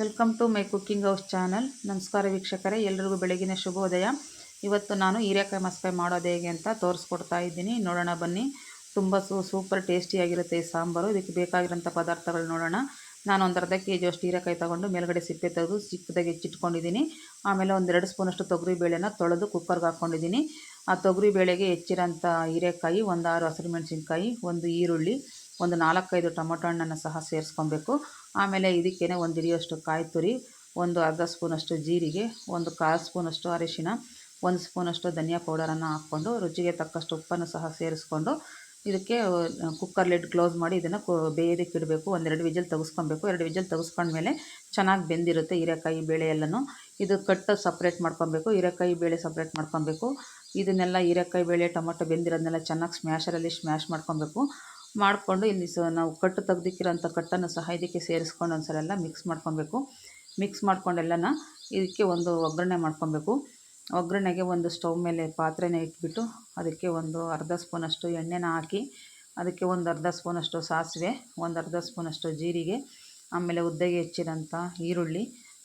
Welcome to my cooking house channel. ನಮಸ್ಕಾರ ವೀಕ್ಷಕರೇ, ಎಲ್ರಿಗೂ ಬೆಳಗಿನ ಶುಭೋದಯ. ಇವತ್ತು ನಾನು ಹೀರೆಕಾಯಿ ಮಸ್ಕಾಯಿ ಮಾಡೋದು ಹೇಗೆ ಅಂತ ತೋರಿಸ್ಕೊಡ್ತಾ ಇದ್ದೀನಿ. ನೋಡೋಣ ಬನ್ನಿ. ತುಂಬ ಸೂ ಸೂಪರ್ ಟೇಸ್ಟಿಯಾಗಿರುತ್ತೆ ಈ ಸಾಂಬಾರು. ಇದಕ್ಕೆ ಬೇಕಾಗಿರೋಂಥ ಪದಾರ್ಥಗಳು ನೋಡೋಣ. ನಾನು ಒಂದು ಅರ್ಧ ಕೆ ಜಿ ಅಷ್ಟು ಹೀರೆಕಾಯಿ ತೊಗೊಂಡು ಮೇಲ್ಗಡೆ ಸಿಪ್ಪೆ ತೆಗೆದು ಚಿಕ್ಕದಾಗಿ ಹೆಚ್ಚಿಟ್ಕೊಂಡಿದ್ದೀನಿ. ಆಮೇಲೆ ಒಂದೆರಡು ಸ್ಪೂನಷ್ಟು ತೊಗರಿ ಬೇಳೆನ ತೊಳೆದು ಕುಕ್ಕರ್ಗೆ ಹಾಕ್ಕೊಂಡಿದ್ದೀನಿ. ಆ ತೊಗರಿ ಬೇಳೆಗೆ ಹೆಚ್ಚಿರೋಂಥ ಹೀರೆಕಾಯಿ, ಒಂದು ಆರು ಹಸಿರು ಮೆಣಸಿನ್ಕಾಯಿ, ಒಂದು ಈರುಳ್ಳಿ ಒಂದು ನಾಲ್ಕೈದು ಟೊಮೊಟೊ ಹಣ್ಣನ್ನು ಸಹ ಸೇರಿಸ್ಕೊಬೇಕು. ಆಮೇಲೆ ಇದಕ್ಕೇ ಒಂದು ಹಿಡಿಯೋಷ್ಟು ಕಾಯಿ ತುರಿ, ಒಂದು ಅರ್ಧ ಸ್ಪೂನಷ್ಟು ಜೀರಿಗೆ, ಒಂದು ಕಾಲು ಸ್ಪೂನಷ್ಟು ಅರಿಶಿನ, ಒಂದು ಸ್ಪೂನಷ್ಟು ಧನಿಯಾ ಪೌಡರನ್ನು ಹಾಕ್ಕೊಂಡು ರುಚಿಗೆ ತಕ್ಕಷ್ಟು ಉಪ್ಪನ್ನು ಸಹ ಸೇರಿಸ್ಕೊಂಡು ಇದಕ್ಕೆ ಕುಕ್ಕರ್ ಲಿಡ್ ಕ್ಲೋಸ್ ಮಾಡಿ ಇದನ್ನು ಕು, ಬೇಯೋದಕ್ಕೆ ಇಡಬೇಕು. ಒಂದೆರಡು ವಿಜಲ್ ತೆಗೆಸ್ಕೊಬೇಕು. ಎರಡು ವಿಜಲ್ ತೆಗೆಸ್ಕೊಂಡ್ಮೇಲೆ ಚೆನ್ನಾಗಿ ಬೆಂದಿರುತ್ತೆ ಹೀರೆಕಾಯಿ ಬೇಳೆ ಎಲ್ಲನೂ. ಇದು ಕಟ್ಟು ಸಪ್ರೇಟ್ ಮಾಡ್ಕೊಬೇಕು. ಹೀರೆಕಾಯಿ ಬೇಳೆ ಸಪ್ರೇಟ್ ಮಾಡ್ಕೊಬೇಕು. ಇದನ್ನೆಲ್ಲ ಹೀರೆಕಾಯಿ ಬೇಳೆ, ಟೊಮೊಟೊ ಬೆಂದಿರೋದನ್ನೆಲ್ಲ ಚೆನ್ನಾಗಿ ಸ್ಮ್ಯಾಶರಲ್ಲಿ ಸ್ಮ್ಯಾಶ್ ಮಾಡ್ಕೊಬೇಕು. ಮಾಡಿಕೊಂಡು ಇಲ್ಲಿ ಸೊ ನಾವು ಕಟ್ಟು ತೆಗ್ದಿಕ್ಕಿರೋಂಥ ಕಟ್ಟನ್ನು ಸಹ ಇದಕ್ಕೆ ಸೇರಿಸ್ಕೊಂಡು ಒಂದು ಎಲ್ಲ ಮಿಕ್ಸ್ ಮಾಡ್ಕೊಬೇಕು. ಮಿಕ್ಸ್ ಮಾಡ್ಕೊಂಡೆಲ್ಲನ ಇದಕ್ಕೆ ಒಂದು ಒಗ್ಗರಣೆ ಮಾಡ್ಕೊಬೇಕು. ಒಗ್ಗರಣೆಗೆ ಒಂದು ಸ್ಟವ್ ಮೇಲೆ ಪಾತ್ರೆನ ಇಟ್ಬಿಟ್ಟು ಅದಕ್ಕೆ ಒಂದು ಅರ್ಧ ಸ್ಪೂನಷ್ಟು ಎಣ್ಣೆನ ಹಾಕಿ ಅದಕ್ಕೆ ಒಂದು ಅರ್ಧ ಸ್ಪೂನಷ್ಟು ಸಾಸಿವೆ, ಒಂದು ಅರ್ಧ ಸ್ಪೂನಷ್ಟು ಜೀರಿಗೆ, ಆಮೇಲೆ ಉದ್ದಗೆ ಹೆಚ್ಚಿರೋಂಥ ಈರುಳ್ಳಿ,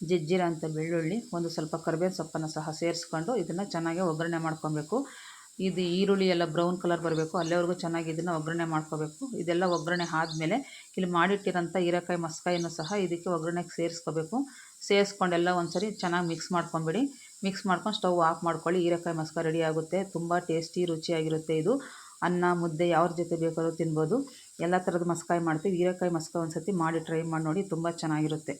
ಜಜ್ಜಿರೋಂಥ ಬೆಳ್ಳುಳ್ಳಿ, ಒಂದು ಸ್ವಲ್ಪ ಕರಿಬೇವು ಸೊಪ್ಪನ್ನು ಸಹ ಸೇರಿಸ್ಕೊಂಡು ಇದನ್ನು ಚೆನ್ನಾಗಿ ಒಗ್ಗರಣೆ ಮಾಡ್ಕೊಬೇಕು. ಇದು ಈರುಳ್ಳಿ ಎಲ್ಲ ಬ್ರೌನ್ ಕಲರ್ ಬರಬೇಕು. ಅಲ್ಲಿವರೆಗೂ ಚೆನ್ನಾಗಿ ಇದನ್ನು ಒಗ್ಗರಣೆ ಮಾಡ್ಕೋಬೇಕು. ಇದೆಲ್ಲ ಒಗ್ಗರಣೆ ಆದಮೇಲೆ ಇಲ್ಲಿ ಮಾಡಿಟ್ಟಿರೋಂಥ ಹೀರೆಕಾಯಿ ಮಸ್ಕಾಯನ್ನು ಸಹ ಇದಕ್ಕೆ ಒಗ್ಗರಣೆಗೆ ಸೇರಿಸ್ಕೋಬೇಕು. ಸೇರಿಸ್ಕೊಂಡೆಲ್ಲ ಒಂದು ಸರಿ ಚೆನ್ನಾಗಿ ಮಿಕ್ಸ್ ಮಾಡ್ಕೊಂಬಿಡಿ. ಮಿಕ್ಸ್ ಮಾಡ್ಕೊಂಡು ಸ್ಟವ್ ಆಫ್ ಮಾಡ್ಕೊಳ್ಳಿ. ಹೀರೆಕಾಯಿ ಮಸ್ಕ ರೆಡಿ ಆಗುತ್ತೆ. ತುಂಬ ಟೇಸ್ಟಿ ರುಚಿಯಾಗಿರುತ್ತೆ ಇದು. ಅನ್ನ, ಮುದ್ದೆ ಯಾವ್ರ ಜೊತೆ ಬೇಕಾದ್ರೂ ತಿನ್ಬೋದು. ಎಲ್ಲ ಥರದ ಮಸ್ಕಾಯಿ ಮಾಡ್ತೀವಿ. ಹೀರೆಕಾಯಿ ಮಸ್ಕ ಒಂದು ಸತಿ ಮಾಡಿ ಟ್ರೈ ಮಾಡಿ ನೋಡಿ ತುಂಬ ಚೆನ್ನಾಗಿರುತ್ತೆ.